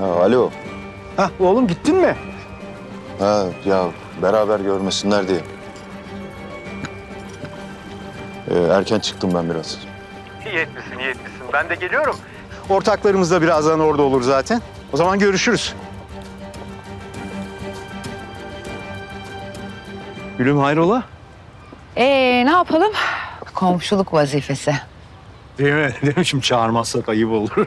Ha, alo. Hah oğlum gittin mi? Ha, ya beraber görmesinler diye. Ee, erken çıktım ben biraz. İyi etmişsin, iyi etmişsin. Ben de geliyorum. Ortaklarımız da birazdan orada olur zaten. O zaman görüşürüz. Gülüm hayrola? Ee ne yapalım? Komşuluk vazifesi. Değil mi? Değil mi? Şimdi çağırmazsak ayıp olur.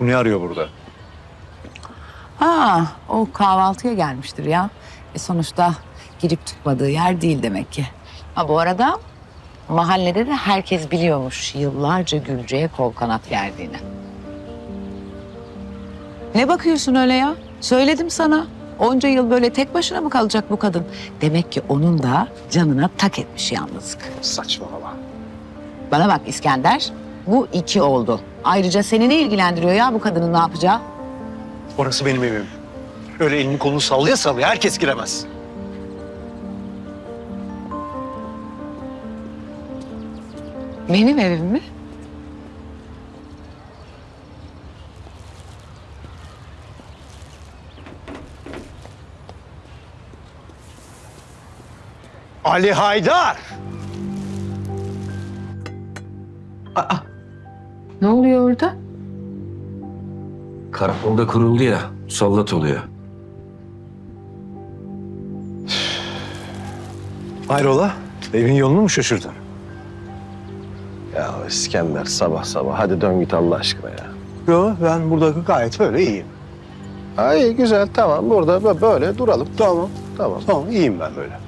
Bu ne arıyor burada? Ha, o kahvaltıya gelmiştir ya. E sonuçta girip tutmadığı yer değil demek ki. Ha bu arada mahallede de herkes biliyormuş yıllarca Gülce'ye kol kanat verdiğini. Ne bakıyorsun öyle ya? Söyledim sana. Onca yıl böyle tek başına mı kalacak bu kadın? Demek ki onun da canına tak etmiş yalnızlık. Saçmalama. Bana bak İskender, bu iki oldu. Ayrıca seni ne ilgilendiriyor ya bu kadının ne yapacağı? Orası benim evim. Öyle elini kolunu sallaya sallaya herkes giremez. Benim evim mi? Ali Haydar! Ne oluyor orada? Karakolda kuruldu ya, sallat oluyor. Hayrola? Evin yolunu mu şaşırdın? Ya İskender sabah sabah hadi dön git Allah aşkına ya. Yo ben burada gayet böyle iyiyim. Ay güzel tamam burada bö- böyle duralım. Tamam. Tamam. Tamam iyiyim ben böyle.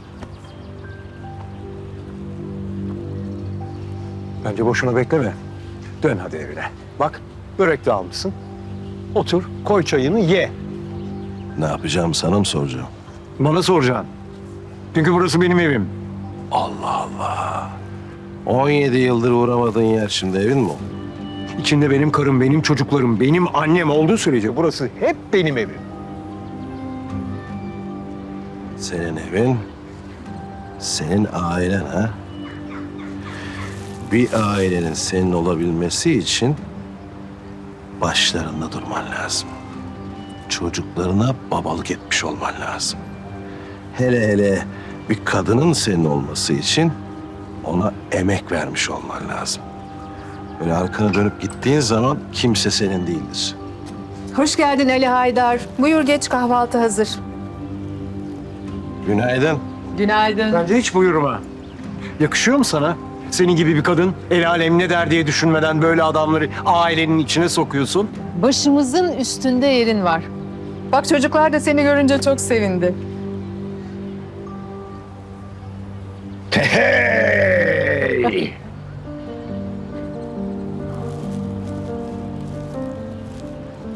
Bence boşuna bekleme. Dön hadi evine. Bak börek de almışsın. Otur, koy çayını ye. Ne yapacağım sana mı soracağım? Bana soracaksın. Çünkü burası benim evim. Allah Allah. 17 yıldır uğramadığın yer şimdi evin mi? İçinde benim karım, benim çocuklarım, benim annem olduğu sürece burası hep benim evim. Senin evin, senin ailen ha? Bir ailenin senin olabilmesi için başlarında durman lazım. Çocuklarına babalık etmiş olman lazım. Hele hele bir kadının senin olması için ona emek vermiş olman lazım. Böyle arkana dönüp gittiğin zaman kimse senin değildir. Hoş geldin Ali Haydar. Buyur geç kahvaltı hazır. Günaydın. Günaydın. Bence hiç buyurma. Yakışıyor mu sana? Senin gibi bir kadın el alem ne der diye düşünmeden böyle adamları ailenin içine sokuyorsun. Başımızın üstünde yerin var. Bak çocuklar da seni görünce çok sevindi.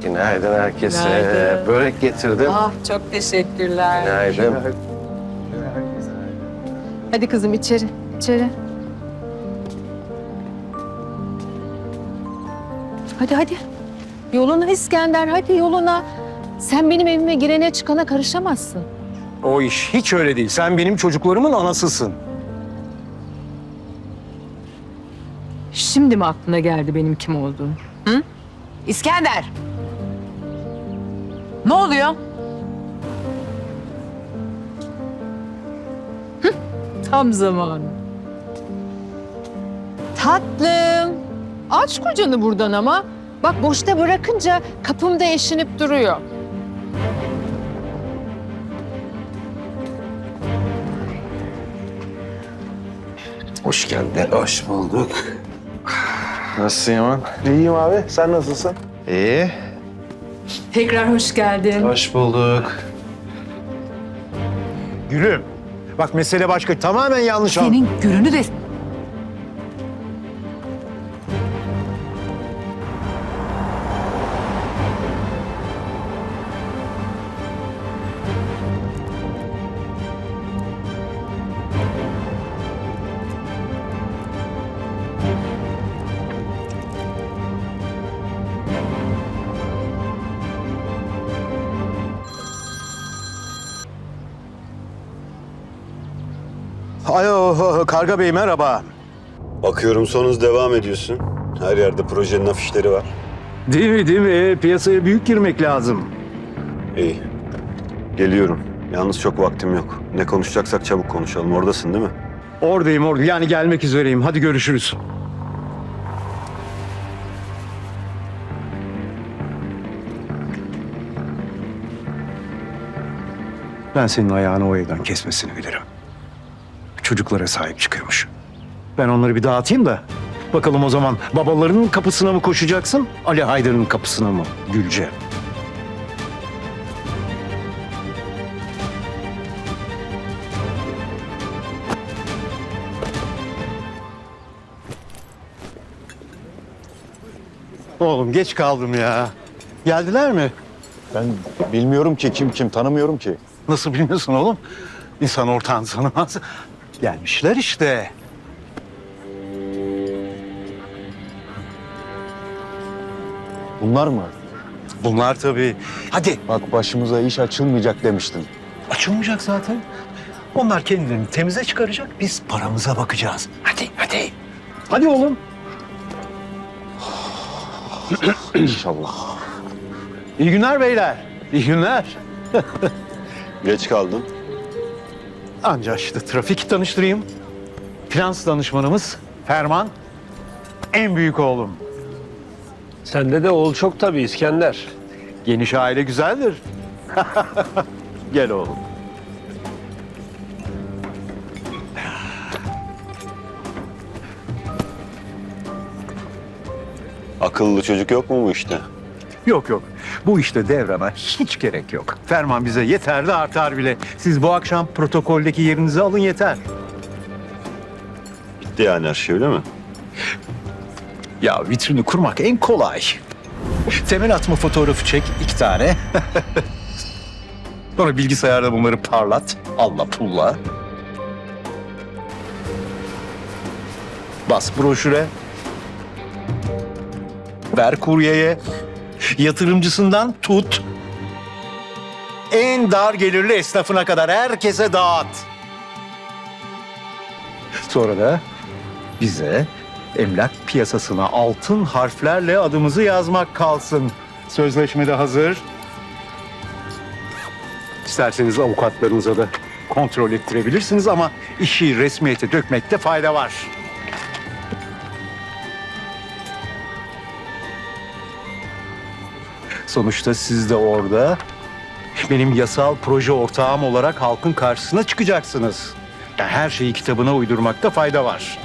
Günaydın herkese. Günaydın. Börek getirdim. Ah çok teşekkürler. Günaydın. Hadi kızım içeri, içeri. Hadi hadi. Yoluna İskender, hadi yoluna. Sen benim evime girene çıkana karışamazsın. O iş hiç öyle değil. Sen benim çocuklarımın anasısın. Şimdi mi aklına geldi benim kim olduğum? İskender! Ne oluyor? Tam zamanı. Tatlım. Aç kocanı buradan ama. Bak boşta bırakınca kapımda eşinip duruyor. Hoş geldin. Hoş bulduk. Nasılsın Yaman? İyiyim abi. Sen nasılsın? İyi. Tekrar hoş geldin. Hoş bulduk. Gülüm. Bak mesele başka. Tamamen yanlış anladın. Senin gülünü de... Alo Karga Bey merhaba. Bakıyorum son hız devam ediyorsun. Her yerde projenin afişleri var. Değil mi değil mi? Piyasaya büyük girmek lazım. İyi. Geliyorum. Yalnız çok vaktim yok. Ne konuşacaksak çabuk konuşalım. Oradasın değil mi? Oradayım orada. Yani gelmek üzereyim. Hadi görüşürüz. Ben senin ayağını o evden kesmesini bilirim. Çocuklara sahip çıkıyormuş. Ben onları bir dağıtayım da. Bakalım o zaman babalarının kapısına mı koşacaksın? Ali Haydar'ın kapısına mı Gülce? Oğlum geç kaldım ya. Geldiler mi? Ben bilmiyorum ki kim kim tanımıyorum ki. Nasıl bilmiyorsun oğlum? İnsan ortağını tanımaz. Gelmişler işte. Bunlar mı? Bunlar tabii. Hadi Bak başımıza iş açılmayacak demiştin. açılmayacak zaten. Onlar kendilerini temize çıkaracak. Biz paramıza bakacağız. Hadi hadi. Hadi oğlum. İnşallah. İyi günler beyler. İyi günler. Geç kaldın. Ancak işte trafik tanıştırayım. Finans danışmanımız Ferman. En büyük oğlum. Sende de oğul çok tabii İskender. Geniş aile güzeldir. Gel oğlum. Akıllı çocuk yok mu bu işte? Yok yok. Bu işte devrana hiç gerek yok. Ferman bize yeter de artar bile. Siz bu akşam protokoldeki yerinizi alın yeter. Bitti yani her şey öyle mi? Ya vitrini kurmak en kolay. Temel atma fotoğrafı çek iki tane. Sonra bilgisayarda bunları parlat. Allah pulla. Bas broşüre. Ver kuryeye. Yatırımcısından tut. En dar gelirli esnafına kadar herkese dağıt. Sonra da bize emlak piyasasına altın harflerle adımızı yazmak kalsın. Sözleşme de hazır. İsterseniz avukatlarınıza da kontrol ettirebilirsiniz ama işi resmiyete dökmekte fayda var. Sonuçta siz de orada benim yasal proje ortağım olarak halkın karşısına çıkacaksınız. Yani her şeyi kitabına uydurmakta fayda var.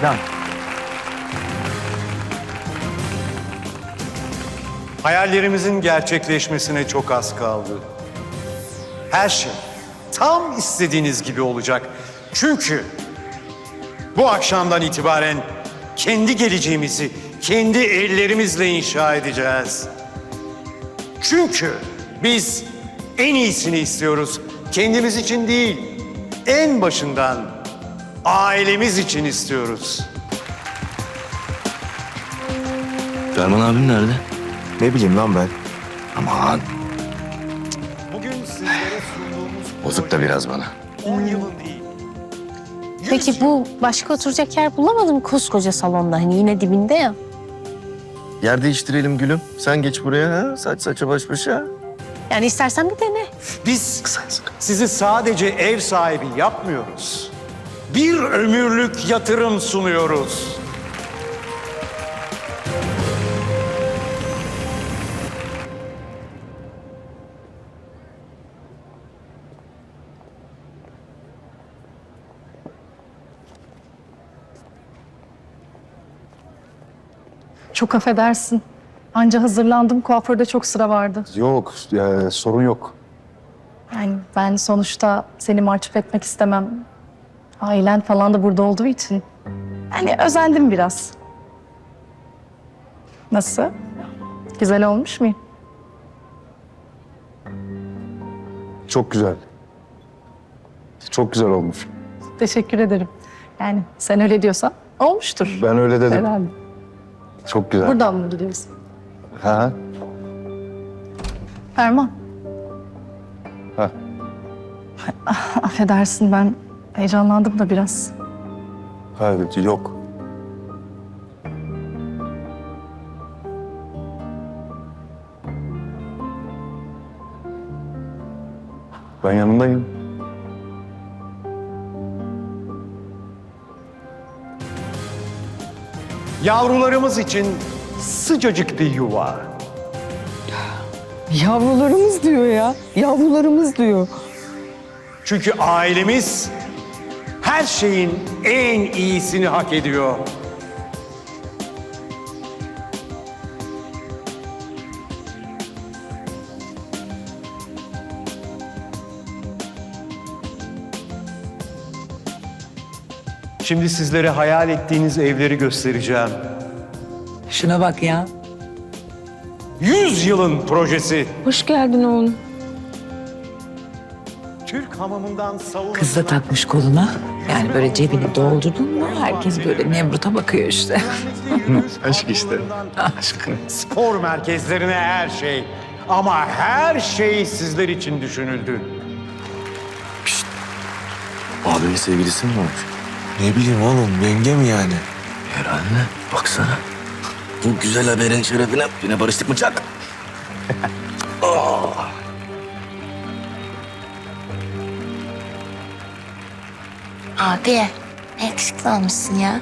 Ceylan. Hayallerimizin gerçekleşmesine çok az kaldı. Her şey tam istediğiniz gibi olacak. Çünkü bu akşamdan itibaren kendi geleceğimizi kendi ellerimizle inşa edeceğiz. Çünkü biz en iyisini istiyoruz. Kendimiz için değil, en başından ailemiz için istiyoruz. Ferman abim nerede? Ne bileyim lan ben. Aman Bugün sizlere sunduğumuz bozuk da biraz bana. 10 yılın değil. Peki bu başka oturacak yer bulamadı mı koskoca salonda hani yine dibinde ya. Yer değiştirelim gülüm. Sen geç buraya ha. Saç saça baş başa. Yani istersen bir dene. Biz sizi sadece ev sahibi yapmıyoruz. Bir ömürlük yatırım sunuyoruz. Çok affedersin. Anca hazırlandım. Kuaförde çok sıra vardı. Yok ya, sorun yok. Yani ben sonuçta seni mahcup etmek istemem. Ailen falan da burada olduğu için. Yani özendim biraz. Nasıl? Güzel olmuş muyum? Çok güzel. Çok güzel olmuş. Teşekkür ederim. Yani sen öyle diyorsan olmuştur. Ben öyle dedim. Herhalde. Çok güzel. Buradan mı gidiyorsun? Ha? Ferman. Ha. Affedersin ben heyecanlandım da biraz. Hayır, yok. Ben yanındayım. Yavrularımız için sıcacık bir yuva. Yavrularımız diyor ya. Yavrularımız diyor. Çünkü ailemiz her şeyin en iyisini hak ediyor. Şimdi sizlere hayal ettiğiniz evleri göstereceğim. Şuna bak ya. 100 yılın projesi. Hoş geldin oğlum. Türk hamamından savunma... Kız da takmış koluna. Yani böyle cebini doldurdun mu herkes böyle Nemrut'a bakıyor işte. Aşk işte. Spor merkezlerine her şey. Ama her şey sizler için düşünüldü. Abimin sevgilisi mi olmuş? Ne bileyim oğlum yenge mi yani? Herhalde. Baksana. Bu güzel haberin şerefine yine barıştık mı Çak? Abi ne yakışıklı olmuşsun ya.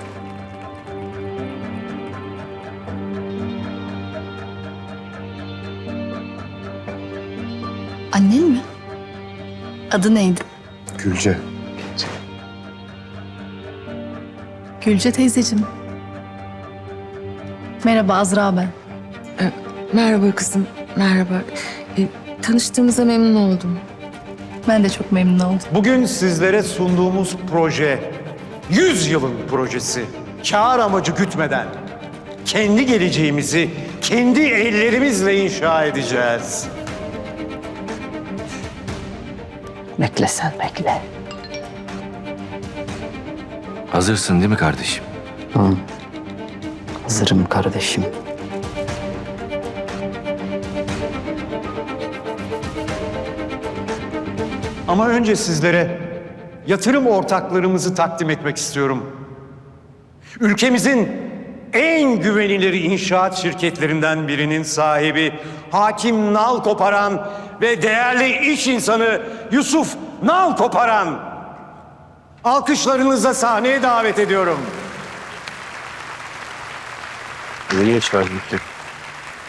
Annen mi? Adı neydi? Gülce. Gülce teyzeciğim. Merhaba Azra ben. Merhaba kızım. Merhaba. E, tanıştığımıza memnun oldum. Ben de çok memnun oldum. Bugün sizlere sunduğumuz proje 100 yılın projesi. Kâr amacı gütmeden kendi geleceğimizi kendi ellerimizle inşa edeceğiz. Bekle sen bekle. Hazırsın değil mi kardeşim? Hazırım kardeşim. Ama önce sizlere yatırım ortaklarımızı takdim etmek istiyorum. Ülkemizin en güvenilir inşaat şirketlerinden birinin sahibi Hakim Nal Koparan ve değerli iş insanı Yusuf Nal Koparan. Alkışlarınızla sahneye davet ediyorum. Nereye çıkardık?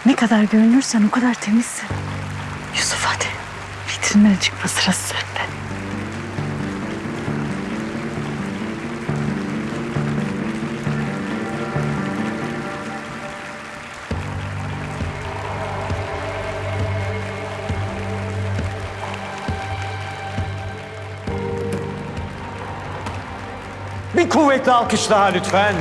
Ne kadar görünürsen o kadar temizsin. Yusuf hadi. Vitrinlere çıkma sırası sende. Bir kuvvetli alkış daha lütfen.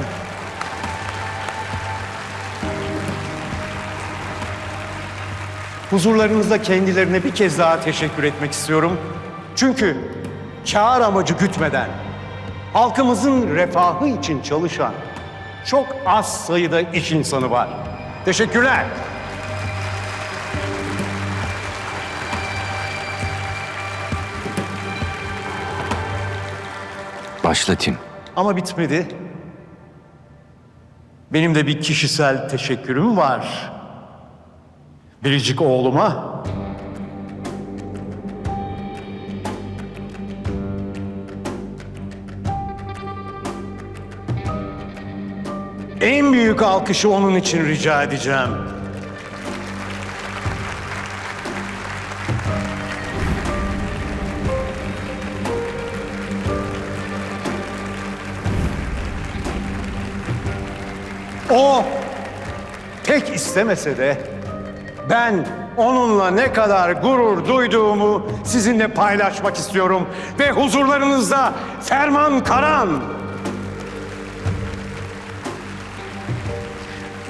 Huzurlarınızda kendilerine bir kez daha teşekkür etmek istiyorum. Çünkü kâr amacı gütmeden halkımızın refahı için çalışan çok az sayıda iş insanı var. Teşekkürler. Başlatayım. Ama bitmedi. Benim de bir kişisel teşekkürüm var. Biricik oğluma. En büyük alkışı onun için rica edeceğim. O pek istemese de ben onunla ne kadar gurur duyduğumu sizinle paylaşmak istiyorum. Ve huzurlarınızda Ferman Karan.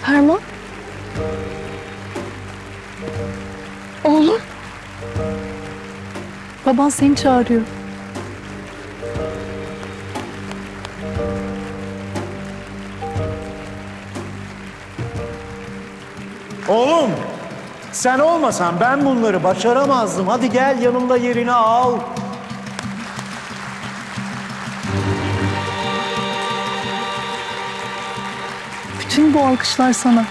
Ferman. Oğlum. Baban seni çağırıyor. Oğlum sen olmasan ben bunları başaramazdım. Hadi gel yanımda yerini al. Bütün bu alkışlar sana.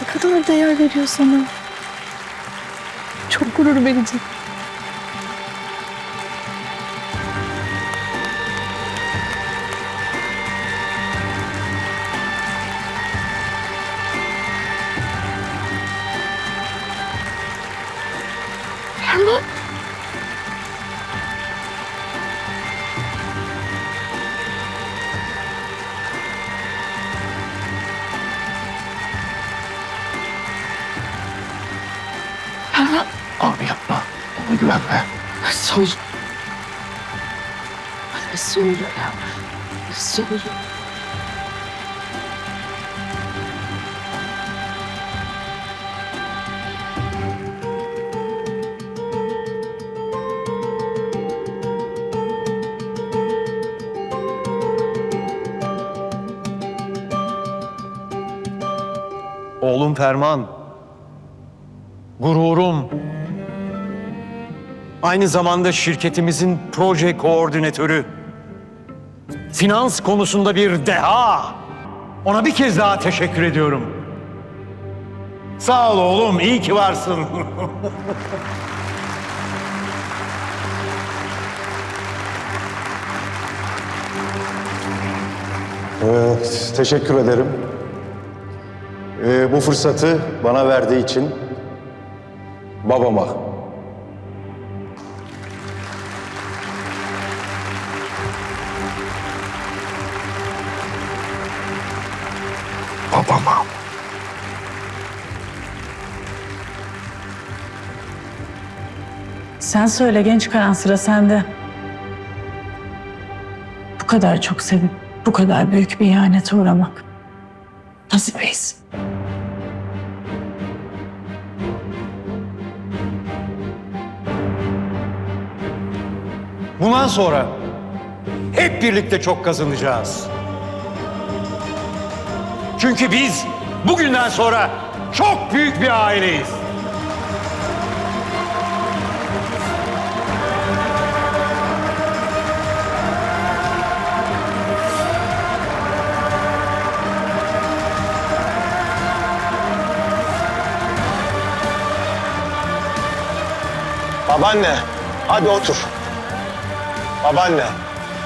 Ne kadar değer veriyor sana. Çok gurur verici. Güvenme. Olur? Nasıl olur ya? Olur? Oğlum Ferman. Gururum. Aynı zamanda şirketimizin proje koordinatörü. Finans konusunda bir deha. Ona bir kez daha teşekkür ediyorum. Sağ ol oğlum, iyi ki varsın. Evet, teşekkür ederim. Ee, bu fırsatı bana verdiği için babama. Sen söyle genç Karan sıra sende. Bu kadar çok sevip bu kadar büyük bir ihanete uğramak. Bir his? Bundan sonra hep birlikte çok kazanacağız. Çünkü biz bugünden sonra çok büyük bir aileyiz. Babaanne, hadi otur. Babaanne,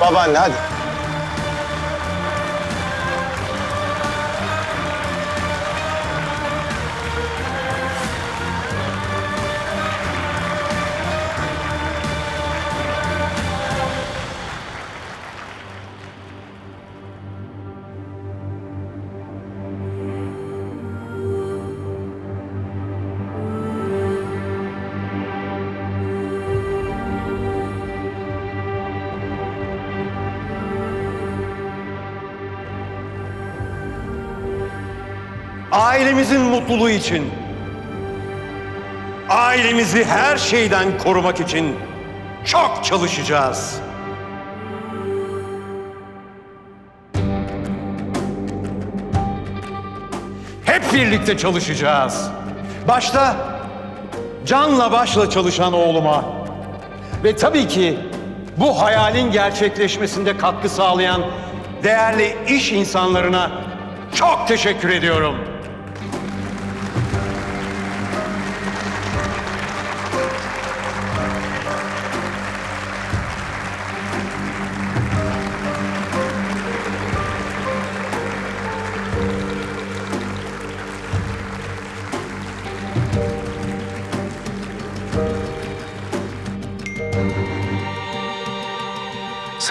babaanne hadi. Ailemizin mutluluğu için, ailemizi her şeyden korumak için çok çalışacağız. Hep birlikte çalışacağız. Başta canla başla çalışan oğluma ve tabii ki bu hayalin gerçekleşmesinde katkı sağlayan değerli iş insanlarına çok teşekkür ediyorum.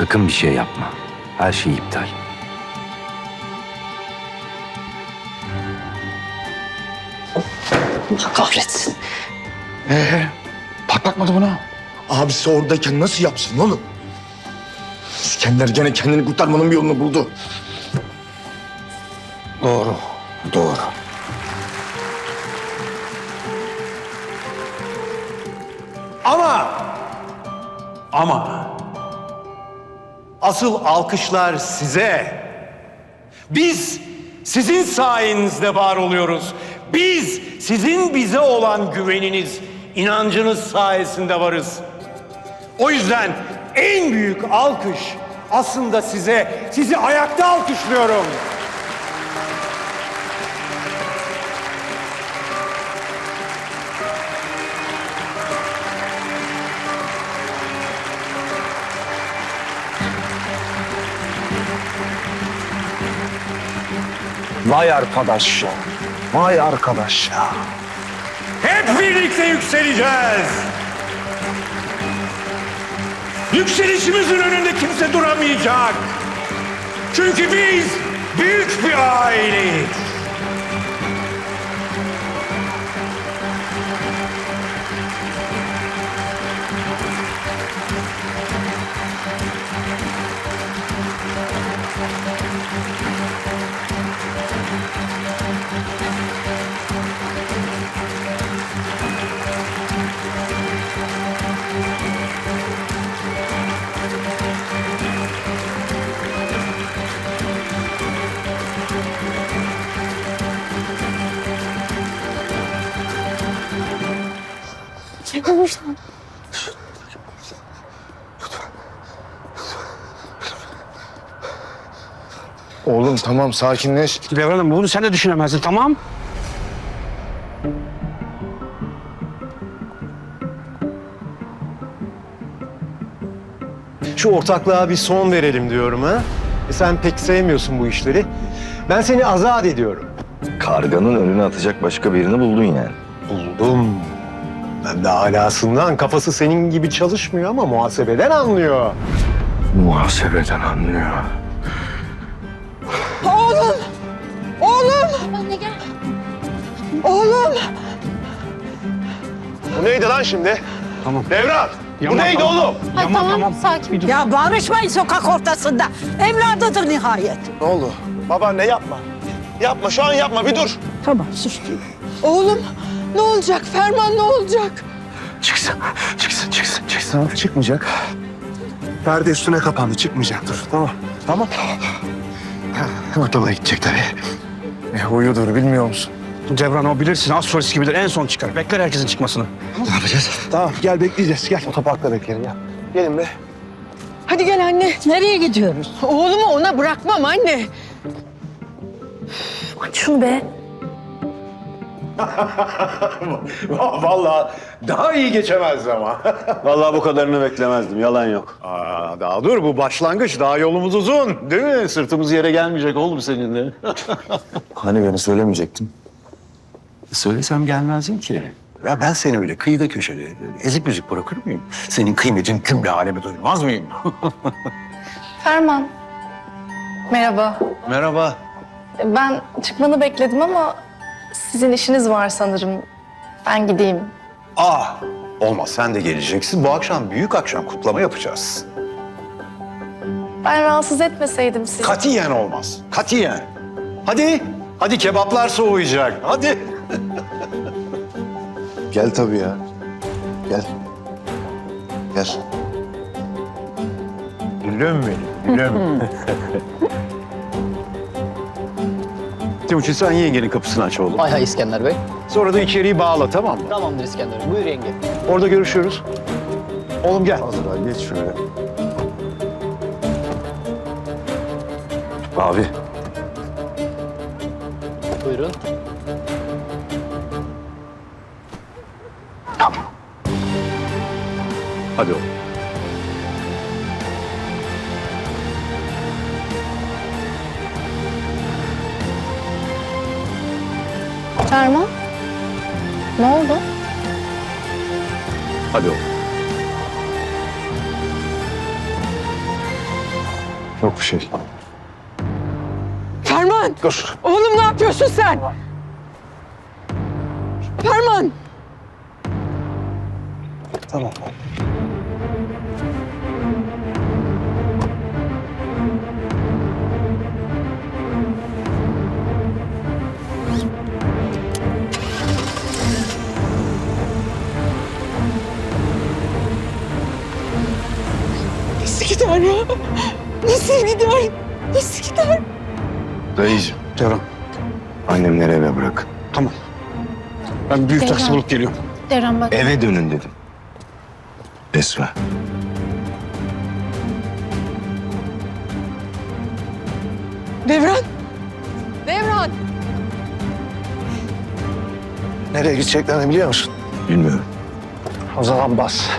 Sakın bir şey yapma. Her şey iptal. Allah kahretsin. Ee, patlatmadı bunu. Abisi oradayken nasıl yapsın oğlum? İskender gene kendini kurtarmanın bir yolunu buldu. Asıl alkışlar size. Biz sizin sayenizde var oluyoruz. Biz sizin bize olan güveniniz, inancınız sayesinde varız. O yüzden en büyük alkış aslında size, sizi ayakta alkışlıyorum. Vay arkadaş ya. Vay arkadaş ya. Hep birlikte yükseleceğiz. Yükselişimizin önünde kimse duramayacak. Çünkü biz büyük bir aileyiz. Tamam sakinleş. Devran'ım bunu sen de düşünemezdin tamam? Şu ortaklığa bir son verelim diyorum ha. E sen pek sevmiyorsun bu işleri. Ben seni azat ediyorum. Karganın önüne atacak başka birini buldun yani. Buldum. Ben de alasından kafası senin gibi çalışmıyor ama muhasebeden anlıyor. Muhasebeden anlıyor. Bu neydi lan şimdi? Tamam. Devran! bu neydi oğlum? Ay, tamam, sakin. Ya bağırışmayın sokak ortasında. Evladıdır nihayet. Ne oldu? Baba ne yapma. Yapma şu an yapma bir dur. Tamam sustum. Oğlum ne olacak? Ferman ne olacak? Çıksın, çıksın, çıksın, çıksın. Çıkmayacak. Perde üstüne kapandı, çıkmayacak. Dur, tamam. Tamam. Ortalığa gidecek tabii. E, uyudur, bilmiyor musun? Devran o bilirsin az solist gibidir en son çıkar. Bekler herkesin çıkmasını. Ne yapacağız? Tamam, gel bekleyeceğiz. Gel, otoparkta bekleyelim ya. Gelin be. Hadi gel anne. Nereye gidiyoruz? Oğlumu ona bırakmam anne. Aç şunu be. Vallahi daha iyi geçemezdi ama. Vallahi bu kadarını beklemezdim. Yalan yok. Aa, daha dur bu başlangıç. Daha yolumuz uzun. Değil mi? Sırtımız yere gelmeyecek oğlum seninle. Hani beni söylemeyecektin? Söylesem gelmezdin ki. Ya ben seni öyle kıyıda köşede ezik müzik bırakır mıyım? Senin kıymetin bir aleme duymaz mıyım? Ferman. Merhaba. Merhaba. Ben çıkmanı bekledim ama sizin işiniz var sanırım. Ben gideyim. Aa, olmaz sen de geleceksin. Bu akşam büyük akşam kutlama yapacağız. Ben rahatsız etmeseydim sizi. Katiyen olmaz. Katiyen. Hadi. Hadi kebaplar soğuyacak. Hadi. Gel tabii ya. Gel. Gel. Gülüm benim, gülüm. Timuçin sen yengenin kapısını aç oğlum. Hay hay İskender Bey. Sonra da içeriği bağla tamam mı? Tamamdır İskender Bey. Buyur yenge. Orada görüşürüz. Oğlum gel. Azra geç şuraya. Abi. Hadi oğlum. Ferman. Ne oldu? Hadi oğlum. Yok bir şey. Ferman. Dur. Oğlum ne yapıyorsun sen? Gider ya? Nasıl gider? Nasıl gider? Dayıcığım, Devran. annemleri eve bırak. Tamam. Ben büyük taksi Devran. bulup geliyorum. Devran bak. Eve dönün dedim. Esma. Devran! Devran! Nereye gideceklerini biliyor musun? Bilmiyorum. O zaman bas.